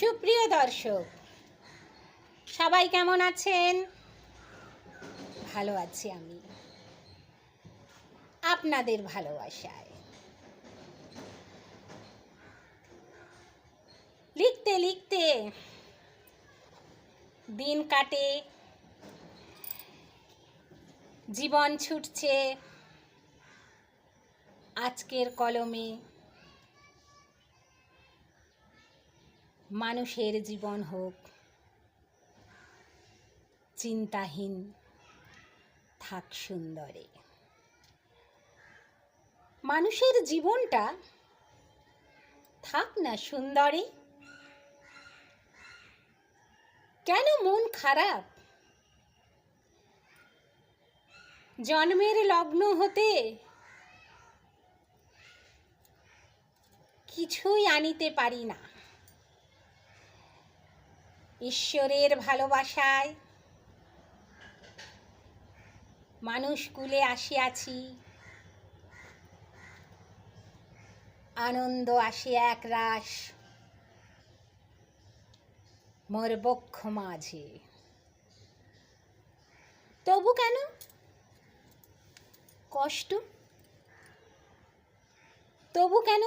সুপ্রিয় দর্শক, সবাই কেমন আছেন? ভালো আছি আমি। আপনাদের ভালোবাসায়। লিখতে লিখতে দিন কাটে, জীবন ছুটছে, আজকের কলমে মানুষের জীবন হোক, চিন্তাহীন, থাক সুন্দরে। মানুষের জীবনটা থাক না সুন্দরে। কেন মন খারাপ? জন্মের লগ্ন হতে কিছুই আনিতে পারি না। ঈশ্বরের ভালোবাসায় মানুষ কুলে আসিয়াছি। আনন্দ আসে এক রাস মোর বক্ষ মাঝে। তবু কেন? কষ্ট? তবু কেন?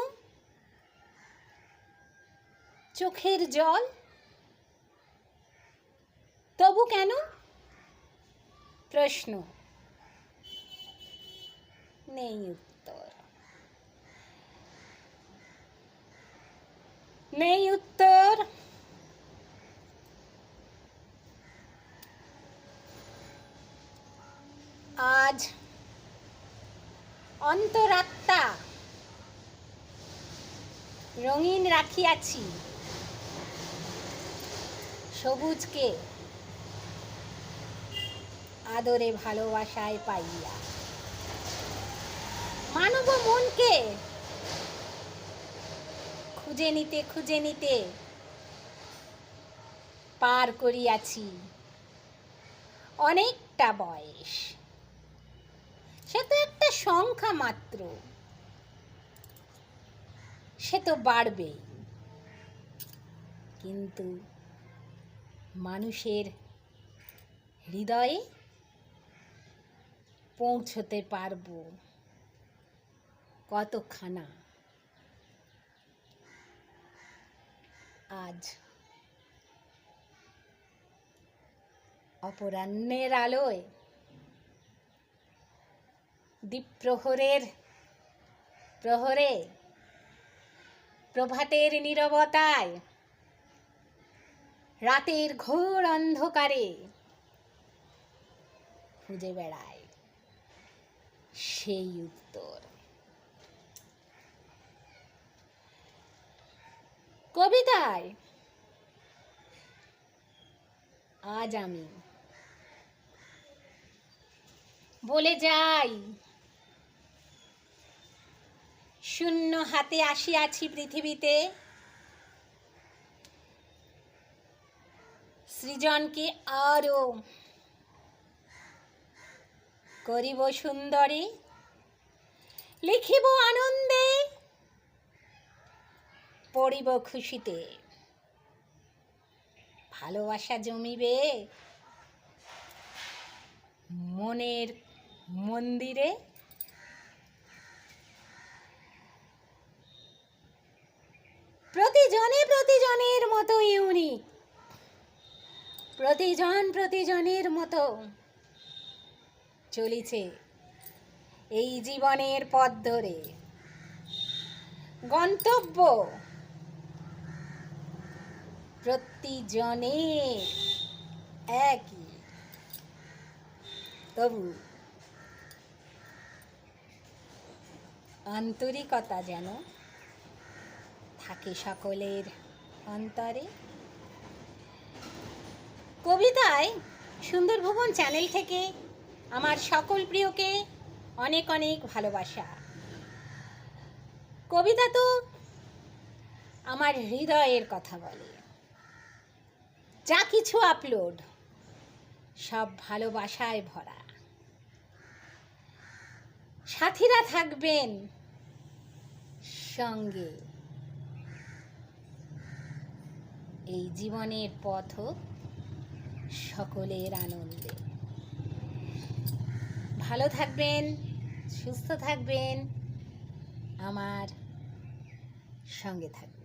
চোখের জল? তবু কেন? প্রশ্ন। নেই উত্তর। নেই উত্তর। আজ অন্তরাত্মা রঙিন রাখিয়াছি। সবুজকে আদরে ভালোবাসায় পাইয়া। মানব মনকে খুঁজে নিতে খুঁজে নিতে পার করিয়াছি। অনেকটা বয়স। সে তো একটা সংখ্যা মাত্র। সে তো বাড়বেই। কিন্তু মানুষের হৃদয়ে পৌঁছতে পারব। কতখানা? আজ অপরাহ্নের আলোয় দ্বীপ্রহরের প্রহরে প্রভাতের নীরবতায় রাতের ঘোর অন্ধকারে খুঁজে বেড়ায়। সেই উত্তর? কবিতায়। আজ আমি বলে যাই, শূন্য হাতে আসিয়াছি পৃথিবীতে। সৃজনকে আরও করিব সুন্দরী। লিখিব আনন্দে। পড়িব খুশিতে। ভালোবাসা জমিবে। মনের মন্দিরে। প্রতিজনে প্রতিজনের মতো ইউনিক। প্রতিজন প্রতিজনের মতো চলিছে। এই জীবনের পথ ধরে। গন্তব্য প্রতিজনের একই। তবু আন্তরিকতা যেন থাকে সকলের অন্তরে। কবিতায় সুন্দর ভুবন চ্যানেল থেকে আমার সকল প্রিয়কে অনেক অনেক ভালোবাসা। কবিতা তো আমার হৃদয়ের কথা বলে। যা কিছু আপলোড সব ভালোবাসায় ভরা। সাথীরা থাকবেন সঙ্গে। এই জীবনের পথ সকলের আনন্দে। ভালো থাকবেন। সুস্থ থাকবেন আমার সঙ্গে থাকবেন।